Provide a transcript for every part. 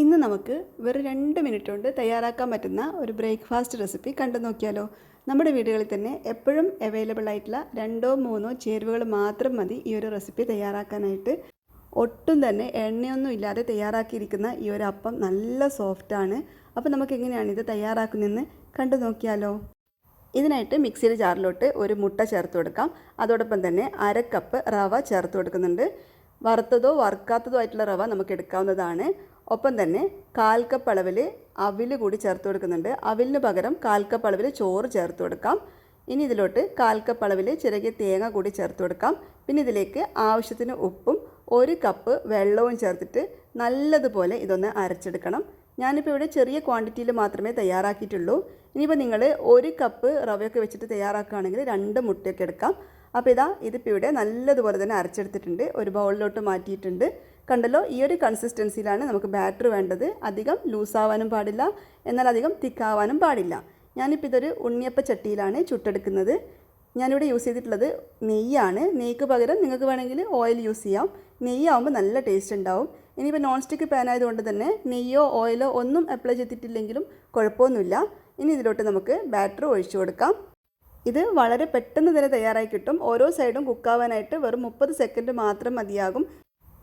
ഇന്ന് നമുക്ക് വെറും രണ്ട് മിനിറ്റ് കൊണ്ട് തയ്യാറാക്കാൻ പറ്റുന്ന ഒരു ബ്രേക്ക്ഫാസ്റ്റ് റെസിപ്പി കണ്ടു നോക്കിയാലോ. നമ്മുടെ വീടുകളിൽ തന്നെ എപ്പോഴും അവൈലബിൾ ആയിട്ടുള്ള രണ്ടോ മൂന്നോ ചേരുവകൾ മാത്രം മതി ഈ ഒരു റെസിപ്പി തയ്യാറാക്കാനായിട്ട്. ഒട്ടും തന്നെ എണ്ണയൊന്നും ഇല്ലാതെ തയ്യാറാക്കിയിരിക്കുന്ന ഈ ഒരു അപ്പം നല്ല സോഫ്റ്റാണ് അപ്പോൾ നമുക്ക് എങ്ങനെയാണ് ഇത് തയ്യാറാക്കുന്നതെന്ന് കണ്ടു നോക്കിയാലോ. ഇതിനായിട്ട് മിക്സിയുടെ ജാറിലോട്ട് ഒരു മുട്ട ചേർത്ത് കൊടുക്കാം. അതോടൊപ്പം തന്നെ അര കപ്പ് റവ ചേർത്ത് കൊടുക്കുന്നുണ്ട്. വറുത്തതോ വറുക്കാത്തതോ ആയിട്ടുള്ള റവ നമുക്ക് എടുക്കാവുന്നതാണ്. ഒപ്പം തന്നെ കാൽ കപ്പ് അളവിൽ അവിൽ കൂടി ചേർത്ത് കൊടുക്കുന്നുണ്ട്. അവിലിന് പകരം കാൽ കപ്പ് അളവിൽ ചോറ് ചേർത്ത് കൊടുക്കാം. ഇനി ഇതിലോട്ട് കാൽ കപ്പ് അളവിൽ ചിരകിയ തേങ്ങ കൂടി ചേർത്ത് കൊടുക്കാം. പിന്നെ ഇതിലേക്ക് ആവശ്യത്തിന് ഉപ്പും ഒരു കപ്പ് വെള്ളവും ചേർത്തിട്ട് നല്ലതുപോലെ ഇതൊന്ന് അരച്ചെടുക്കണം. ഞാനിപ്പോൾ ഇവിടെ ചെറിയ ക്വാണ്ടിറ്റിയിൽ മാത്രമേ തയ്യാറാക്കിയിട്ടുള്ളൂ. ഇനിയിപ്പോൾ നിങ്ങൾ ഒരു കപ്പ് റവയൊക്കെ വെച്ചിട്ട് തയ്യാറാക്കുകയാണെങ്കിൽ രണ്ട് മുട്ടയൊക്കെ എടുക്കാം. അപ്പോൾ ഇതാ ഇതിപ്പോൾ ഇവിടെ നല്ലതുപോലെ തന്നെ അരച്ചെടുത്തിട്ടുണ്ട്. ഒരു ബൗളിലോട്ട് മാറ്റിയിട്ടുണ്ട്. കണ്ടല്ലോ ഈ ഒരു കൺസിസ്റ്റൻസിയിലാണ് നമുക്ക് ബാറ്റർ വേണ്ടത്. അധികം ലൂസാവാനും പാടില്ല. എന്നാൽ അധികം തിക്കാവാനും പാടില്ല. ഞാനിപ്പോൾ ഇതൊരു ഉണ്ണിയപ്പ ചട്ടിയിലാണ് ചുട്ടെടുക്കുന്നത്. ഞാനിവിടെ യൂസ് ചെയ്തിട്ടുള്ളത് നെയ്യാണ്. നെയ്ക്ക് പകരം നിങ്ങൾക്ക് വേണമെങ്കിൽ ഓയിൽ യൂസ് ചെയ്യാം. നെയ്യാവുമ്പോൾ നല്ല ടേസ്റ്റ് ഉണ്ടാവും. ഇനിയിപ്പോൾ നോൺ സ്റ്റിക്ക് പാൻ ആയതുകൊണ്ട് തന്നെ നെയ്യോ ഓയിലോ ഒന്നും അപ്ലൈ ചെയ്തിട്ടില്ലെങ്കിലും കുഴപ്പമൊന്നുമില്ല. ഇനി ഇതിലോട്ട് നമുക്ക് ബാറ്റർ ഒഴിച്ചു കൊടുക്കാം. ഇത് വളരെ പെട്ടെന്ന് തന്നെ തയ്യാറായി കിട്ടും. ഓരോ സൈഡും കുക്കാവാനായിട്ട് വെറും മുപ്പത് സെക്കൻഡ് മാത്രം മതിയാകും.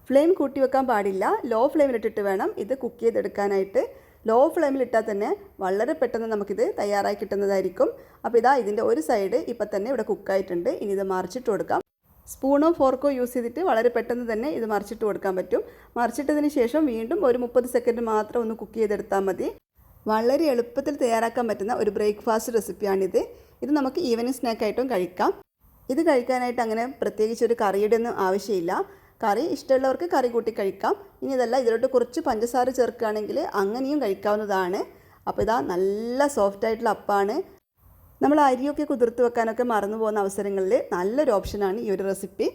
ഫ്ലെയിം കൂട്ടി വെക്കാൻ പാടില്ല. ലോ ഫ്ലെയിമിലിട്ടിട്ട് വേണം ഇത് കുക്ക് ചെയ്തെടുക്കാനായിട്ട്. ലോ ഫ്ലെയിമിലിട്ടാൽ തന്നെ വളരെ പെട്ടെന്ന് നമുക്കിത് തയ്യാറായി കിട്ടുന്നതായിരിക്കും. അപ്പോൾ ഇതാ ഇതിന്റെ ഒരു സൈഡ് ഇപ്പം തന്നെ ഇവിടെ കുക്കായിട്ടുണ്ട് ഇനി ഇത് മറിച്ചിട്ട് കൊടുക്കാം. സ്പൂണോ ഫോർക്കോ യൂസ് ചെയ്തിട്ട് വളരെ പെട്ടെന്ന് തന്നെ ഇത് മറിച്ചിട്ട് കൊടുക്കാൻ പറ്റും. മറിച്ചിട്ടതിന് ശേഷം വീണ്ടും ഒരു മുപ്പത് സെക്കൻഡ് മാത്രം ഒന്ന് കുക്ക് ചെയ്തെടുത്താൽ മതി. വളരെ എളുപ്പത്തിൽ തയ്യാറാക്കാൻ പറ്റുന്ന ഒരു ബ്രേക്ക്ഫാസ്റ്റ് റെസിപ്പിയാണിത്. ഇത് നമുക്ക് ഈവനിങ് സ്നാക്കായിട്ടും കഴിക്കാം. ഇത് കഴിക്കാനായിട്ട് അങ്ങനെ പ്രത്യേകിച്ച് ഒരു കറിയുടെ ഒന്നും ആവശ്യമില്ല. കറി ഇഷ്ടമുള്ളവർക്ക് കറി കൂട്ടി കഴിക്കാം. ഇനി ഇതല്ല ഇതിലോട്ട് കുറച്ച് പഞ്ചസാര ചേർക്കുകയാണെങ്കിൽ അങ്ങനെയും കഴിക്കാവുന്നതാണ്. അപ്പോൾ ഇതാ നല്ല സോഫ്റ്റ് ആയിട്ടുള്ള അപ്പാണ്. നമ്മൾ അരിയൊക്കെ കുതിർത്ത് വെക്കാനൊക്കെ മറന്നു പോകുന്ന അവസരങ്ങളിൽ നല്ലൊരു ഓപ്ഷനാണ് ഈ ഒരു റെസിപ്പി.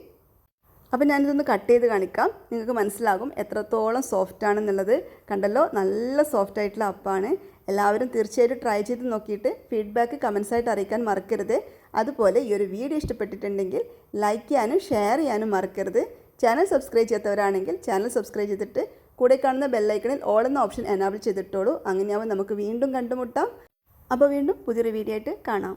അപ്പോൾ ഞാനിതൊന്ന് കട്ട് ചെയ്ത് കാണിക്കാം. നിങ്ങൾക്ക് മനസ്സിലാകും എത്രത്തോളം സോഫ്റ്റ് ആണെന്നുള്ളത്. കണ്ടല്ലോ നല്ല സോഫ്റ്റ് ആയിട്ടുള്ള അപ്പാണ്. എല്ലാവരും തീർച്ചയായിട്ടും ട്രൈ ചെയ്ത് നോക്കിയിട്ട് ഫീഡ്ബാക്ക് കമൻസ് ആയിട്ട് അറിയിക്കാൻ മറക്കരുത്. അതുപോലെ ഈ ഒരു വീഡിയോ ഇഷ്ടപ്പെട്ടിട്ടുണ്ടെങ്കിൽ ലൈക്ക് ചെയ്യാനും ഷെയർ ചെയ്യാനും മറക്കരുത്. ചാനൽ സബ്സ്ക്രൈബ് ചെയ്യാത്തവരാണെങ്കിൽ ചാനൽ സബ്സ്ക്രൈബ് ചെയ്തിട്ട് കൂടെ കാണുന്ന ബെല്ലൈക്കണിൽ ഓൾ എന്ന ഓപ്ഷൻ എനാബിൾ ചെയ്തിട്ടോളൂ. അങ്ങനെയാവുമ്പോൾ നമുക്ക് വീണ്ടും കണ്ടുമുട്ടാം. അപ്പോൾ വീണ്ടും പുതിയൊരു വീഡിയോ ആയിട്ട് കാണാം.